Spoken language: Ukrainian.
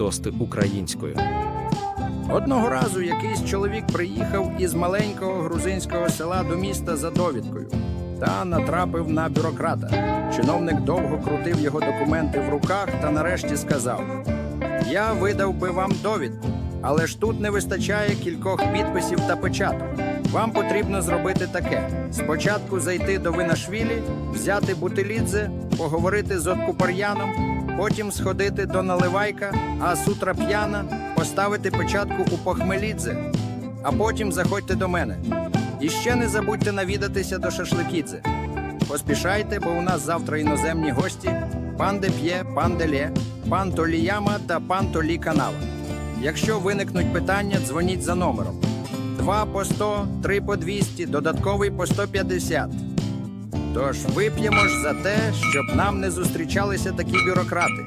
тости українською. Одного разу якийсь чоловік приїхав із маленького грузинського села до міста за довідкою та натрапив на бюрократа. Чиновник довго крутив його документи в руках та нарешті сказав: Я видав би вам довідку, але ж тут не вистачає кількох підписів та печаток. Вам потрібно зробити таке: спочатку зайти до Винашвілі, взяти бутилідзе, поговорити з Откупар'яном, потім сходити до Наливайка, а сутра п'яна поставити печатку у Похмелідзе, а потім заходьте до мене. І ще не забудьте навідатися до Шашликідзе. Поспішайте, бо у нас завтра іноземні гості: пан де п'є, пан де лє, пан Толіяма та пан Толі Канава. Якщо виникнуть питання, дзвоніть за номером. Два по 100, три по 200, додатковий по 150. Тож вип'ємо ж за те, щоб нам не зустрічалися такі бюрократи.